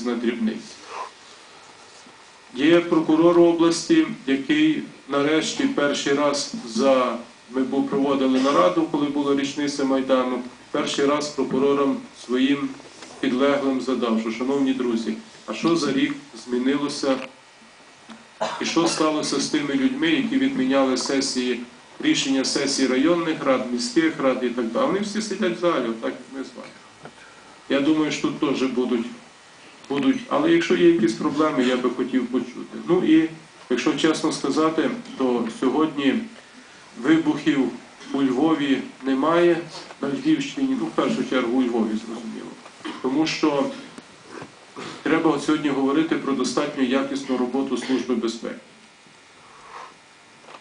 дивитись на дрібниці. Є прокурор області, який нарешті перший раз за ми проводили нараду, коли була річниця Майдану. Перший раз прокурорам своїм підлеглим задав, що шановні друзі, а що за рік змінилося і що сталося з тими людьми, які відміняли сесії, рішення сесії районних рад, міських рад і так далі. Вони всі сидять в залі, так ми з вами. Я думаю, що тут теж будуть, будуть. Але якщо є якісь проблеми, я би хотів почути. Ну і якщо чесно сказати, то сьогодні вибухів у Львові немає, на Львівщині, ну в першу чергу у Львові, зрозуміло. Тому що треба сьогодні говорити про достатньо якісну роботу Служби безпеки.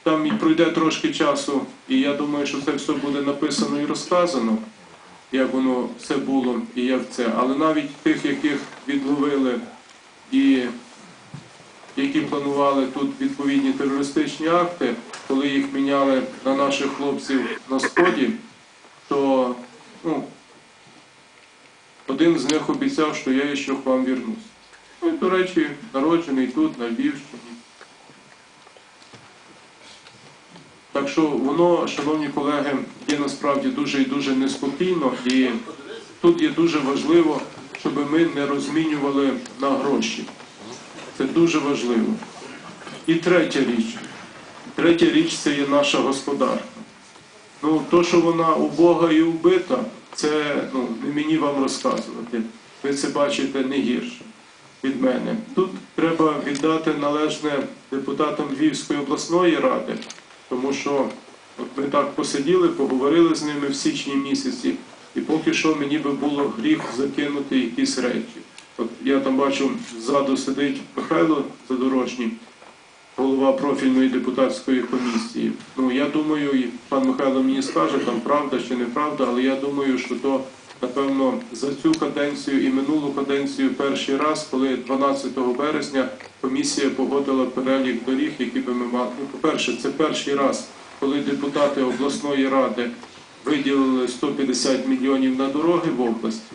Там і пройде трошки часу, і я думаю, що це все буде написано і розказано, як воно все було і як це. Але навіть тих, яких відловили і які планували тут відповідні терористичні акти, коли їх міняли на наших хлопців на сході, то ну, один з них обіцяв, що я ще к вам вернусь. Ну, і, до речі, народжений тут, на Львівщині. Так що воно, шановні колеги, є насправді дуже і дуже неспокійно, і тут є дуже важливо, щоб ми не розмінювали на гроші. Це дуже важливо. І третя річ. Третя річ це є наша господарка. Ну, то, що вона убога і вбита, це ну, не мені вам розказувати. Ви це бачите не гірше від мене. Тут треба віддати належне депутатам Львівської обласної ради, тому що ми так посиділи, поговорили з ними в січні місяці, і поки що мені би було гріх закинути якісь речі. От я там бачу, ззаду сидить Михайло Задорожній, голова профільної депутатської комісії. Ну я думаю, пан Михайло мені скаже, там правда чи неправда, але я думаю, що то напевно за цю каденцію і минулу каденцію перший раз, коли 12 березня комісія погодила перелік доріг, які би ми мали. Ну, по-перше, це перший раз, коли депутати обласної ради виділили 150 мільйонів на дороги в області.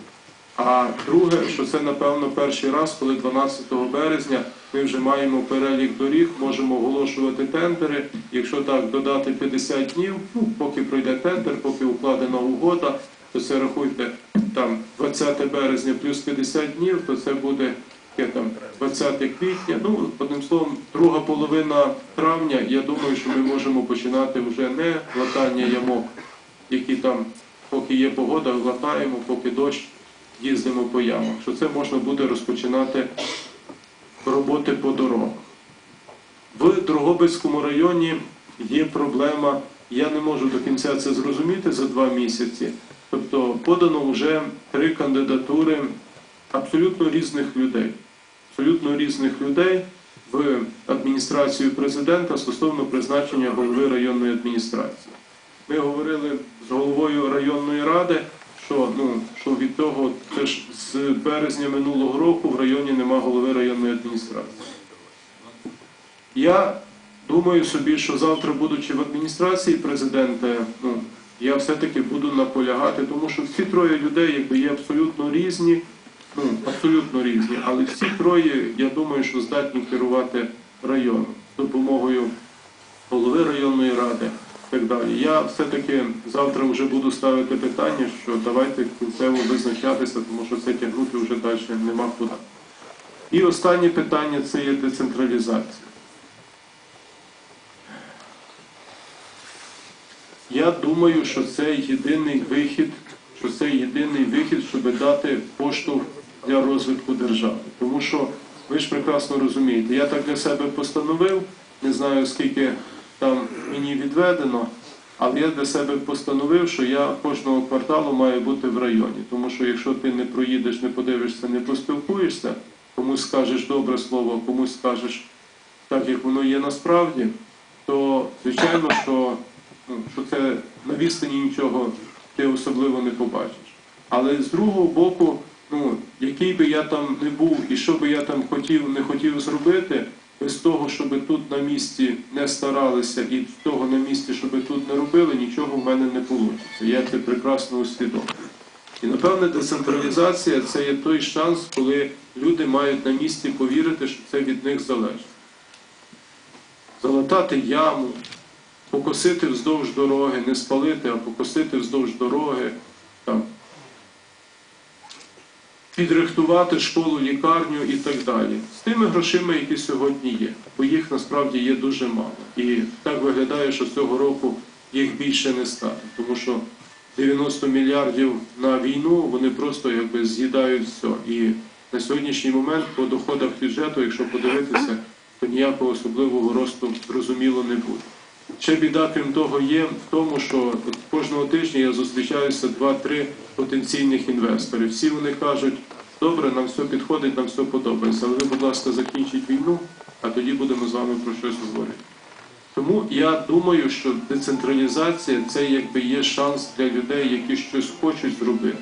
А друге, що це напевно перший раз, коли 12 березня ми вже маємо перелік доріг, можемо оголошувати тендери. Якщо так додати 50 днів, ну поки пройде тендер, поки укладена угода, то це рахуйте там 20 березня плюс 50 днів, то це буде яке там 20 квітня. Ну одним словом, друга половина травня. Я думаю, що ми можемо починати вже не латання ямок, які там, поки є погода, латаємо, поки дощ їздимо по ямах, що це можна буде розпочинати роботи по дорогах. В Дрогобицькому районі є проблема, я не можу до кінця це зрозуміти за два місяці. Тобто подано вже три кандидатури абсолютно різних людей. Абсолютно різних людей в адміністрацію президента стосовно призначення голови районної адміністрації. Ми говорили з головою районної ради, що ну що від того, це ж з березня минулого року в районі нема голови районної адміністрації. Я думаю собі, що завтра, будучи в адміністрації президента, ну я все-таки буду наполягати, тому що всі троє людей якби є абсолютно різні, ну абсолютно різні, але всі троє, я думаю, що здатні керувати районом з допомогою голови районної ради і так далі. Я все-таки завтра вже буду ставити питання, що давайте кінцево визначатися, тому що це тягнути вже далі нема куди. І останнє питання це є децентралізація. Я думаю, що це єдиний вихід, що це єдиний вихід, щоб дати поштовх для розвитку держави. Тому що ви ж прекрасно розумієте, я так для себе постановив, не знаю скільки там мені відведено, але я для себе постановив, що я кожного кварталу маю бути в районі. Тому що якщо ти не проїдеш, не подивишся, не поспілкуєшся, комусь скажеш добре слово, комусь скажеш так, як воно є насправді, то звичайно, що, що це на відстані нічого ти особливо не побачиш. Але з другого боку, ну, який би я там не був і що би я там хотів, не хотів зробити, без того, щоб тут на місці не старалися, і з того на місці, щоб тут не робили, нічого в мене не вийде. Я це прекрасно усвідомлюю. І напевне, децентралізація це є той шанс, коли люди мають на місці повірити, що це від них залежить. Залатати яму, покосити вздовж дороги, не спалити, а покосити вздовж дороги, там, підрихтувати школу, лікарню і так далі. З тими грошима, які сьогодні є, бо їх насправді є дуже мало. І так виглядає, що цього року їх більше не стане, тому що 90 мільярдів на війну вони просто якби з'їдають все. І на сьогоднішній момент по доходах бюджету, якщо подивитися, то ніякого особливого росту зрозуміло не буде. Ще біда, крім того, є в тому, що кожного тижня я зустрічаюся два-три потенційних інвесторів. Всі вони кажуть, добре, нам все підходить, нам все подобається, але ви, будь ласка, закінчіть війну, а тоді будемо з вами про щось говорити. Тому я думаю, що децентралізація це якби є шанс для людей, які щось хочуть зробити.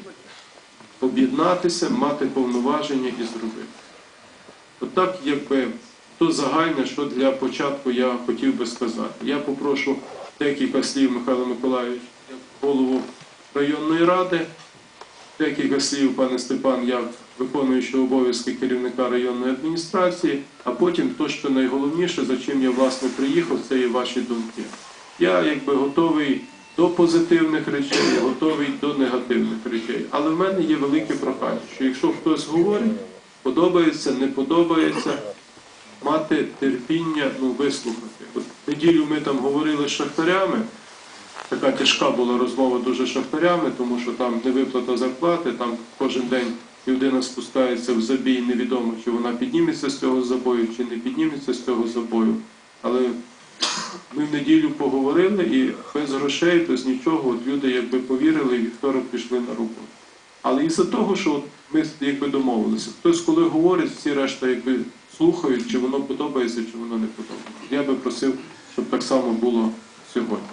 Об'єднатися, мати повноваження і зробити. Отак, якби то загальне, що для початку я хотів би сказати. Я попрошу декілька слів Михайла Миколаївич, як голову районної ради, декілька слів, пане Степан, як виконуючий обов'язки керівника районної адміністрації, а потім то, що найголовніше, за чим я власне приїхав, це є ваші думки. Я якби готовий до позитивних речей, готовий до негативних речей. Але в мене є велике прохання, що якщо хтось говорить, подобається, не подобається, мати терпіння, ну вислухати. От неділю ми там говорили з шахтарями. Така тяжка була розмова дуже з шахтарями, тому що там не виплата зарплати, там кожен день людина спускається в забій, невідомо, чи вона підніметься з цього забою, чи не підніметься з цього забою. Але ми в неділю поговорили і без грошей, без нічого, от люди якби повірили і вівторок пішли на роботу. Але із-за того, що от ми якби домовилися, хтось коли говорить, всі решта якби слухають, чи воно подобається, чи воно не подобається. Я би просив, щоб так само було сьогодні.